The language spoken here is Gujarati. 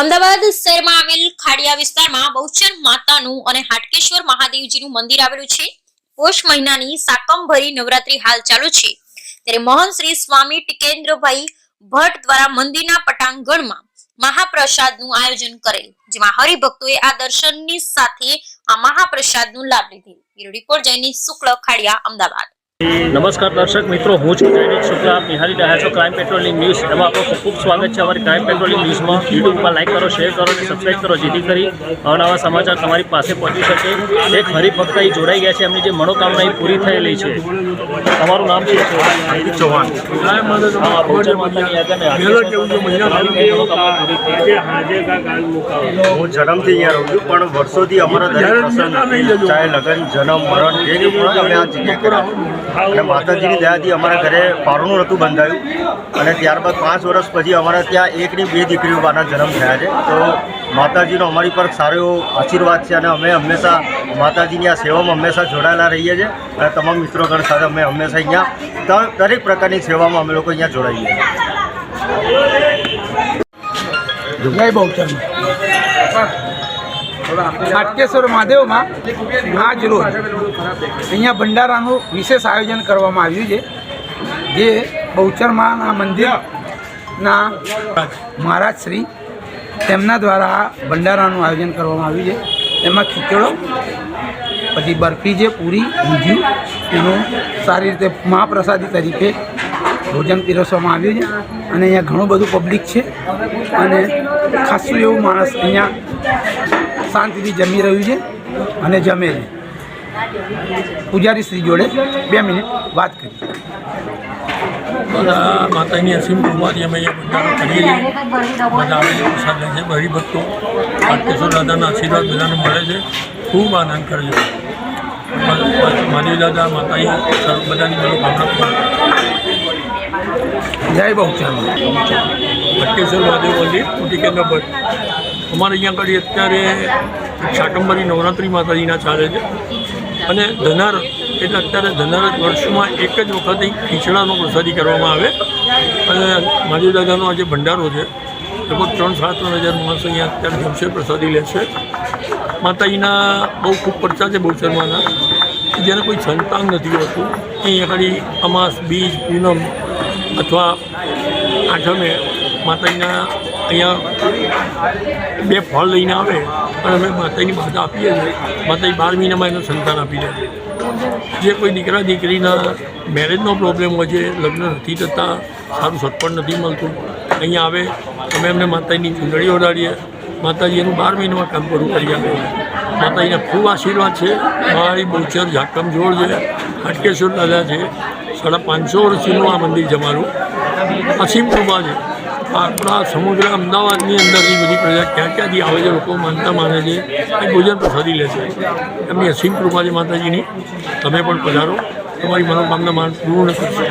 અમદાવાદ શહેરમાં આવેલ ખાડિયા વિસ્તારમાં બહુચર માતાનું અને હાટકેશ્વર મહાદેવજીનું મંદિર આવેલું છે. પોષ મહિનાની સાકંભરી નવરાત્રી હાલ ચાલુ છે. ત્યારે મોહન શ્રી સ્વામી ટિકેન્દ્રભાઈ ભટ્ટ દ્વારા મંદિરના પટાંગણમાં મહાપ્રસાદનું આયોજન કરેલ, જેમાં હરિભક્તોએ આ દર્શનની સાથે આ મહાપ્રસાદનું લાભ બ્યુરો રિપોર્ટ જયની શુક્લ ખાડિયા, અમદાવાદ. નમસ્કાર દર્શક મિત્રો હું છું જયનેશ શુક્લા આપ નિહાળી રહ્યા છો ક્રાઇમ પેટ્રોલિંગ ન્યૂઝ એમાં આપણું ખૂબ ખૂબ સ્વાગત છે અમારી ક્રાઇમ પેટ્રોલિંગ ન્યૂઝમાં યુટ્યુબ પર લાઇક કરો શેર કરો અને સબસ્ક્રાઈબ કરો જેથી કરી અવનવા સમાચાર તમારી પાસે પહોંચી શકે. એક હરિભક્ત અહીં જોડાઈ ગયા છે એમની જે મનોકામના એ પૂરી થયેલી છે. તમારું નામ શું છે? ચૌહાણ. બહુચર માતાની હું જન્મથી અહીંયા રહું છું પણ વર્ષોથી અમારા દરેક પ્રસંગ ચાહે લગ્ન જન્મ મરણ જે પણ અમે આ જગ્યા અને માતાજીની દયાથી અમારા ઘરે પારણું રતું બંધાયું. અને ત્યારબાદ પાંચ વર્ષ પછી અમારા ત્યાં એકની બે દીકરીઓ બાના જન્મ થયા છે. તો માતાજીનો અમારી પર સારો એવો આશીર્વાદ છે અને અમે હંમેશા માતાજીની આ સેવામાં હંમેશા જોડાયેલા રહીએ છીએ. અને તમામ મિત્રોગણ સાથે અમે હંમેશા અહીંયા દરેક પ્રકારની સેવામાં અમે લોકો અહીંયા જોડાઈએ છીએ. જય બહુચરમાં હાટકેશ્વર મહાદેવમાં આજ રોજ અહીંયા ભંડારાનું વિશેષ આયોજન કરવામાં આવ્યું છે, જે બહુચરમાના મંદિરના મહારાજ શ્રી તેમના દ્વારા ભંડારાનું આયોજન કરવામાં આવ્યું છે. એમાં ખીચડો, પછી બરફી છે, પૂરી ઊંધિયું એનું સારી રીતે મહાપ્રસાદી તરીકે ભોજન પીરસવામાં આવ્યું છે. અને અહીંયા ઘણું બધું પબ્લિક છે. અને ખાસું એવું માણસ અહીંયા શાંતિથી જમી રહ્યું છે અને જમે છે. પૂજારી શ્રી જોડે બે મિનિટ વાત કરી બધા માતાની અસીમ કૃપાથી અમે અહીંયા ભંડારો કરીએ છીએ. બધા આવે એવું પ્રસાદ છે હરિભક્તો. કેશોર દાદાના આશીર્વાદ બધાને મળે છે. ખૂબ આનંદ કરે છે મહાદેવ દાદા માતાએ બધાની મનોકામના કરે. જય બહુચરમાં હાટકેશ્વર મહાદેવ મંદિર મોટી કેન્દ્ર પર. અમારે અહીંયા આગળ અત્યારે શાકંબરી નવરાત્રિ માતાજીના ચાલે છે. અને ધનાર, એટલે અત્યારે ધનાર વર્ષમાં એક જ વખત ખીચડાનો પ્રસાદી કરવામાં આવે. અને માજી દાદાનો આજે ભંડારો છે. લગભગ ત્રણ સાત ત્રણ હજાર માણસો અહીંયા અત્યારે જમશે પ્રસાદી લે છે. માતાજીના બહુ ખૂબ પડતા છે બહુ શર્માના જેને કોઈ સંતાન નથી હોતું. અહીંયા આગળ અમાસ, બીજ, પૂનમ અથવા આઠમે માતાજીના અહીંયા બે ફળ લઈને આવે અને અમે માતાની બાધા આપીએ છીએ. માતાની બાર મહિનામાં એનું સંતાન આપી દે જે કોઈ દીકરા દીકરીના મેરેજનો પ્રોબ્લેમ હોય છે, લગ્ન નથી થતા, સારું સટપણ નથી મળતું, અહીંયા આવે, અમે એમને માતાજીની ચૂંદડી ઓઢાડીએ માતાજી એનું બાર મહિનામાં કામ પૂરું કરી આપે માતાજીના ખૂબ આશીર્વાદ છે. મારી બહુચર ઝાકમ જોડ છે, હાટકેશ્વર દાદા છે. સાડા પાંચસો વર્ષનું આ મંદિર જમારું અસીમ કૃપા છે. આપણા સમુદ્ર અમદાવાદની અંદરની બધી પ્રજા ક્યાં ક્યાંથી આવે છે લોકો માનતા માને છે એ ભોજન પ્રસાદી લે છે. એમની અસીમ કૃપા છે માતાજીની. તમે પણ પધારો. તમારી મનોકામના માન પૂર્ણ કરશો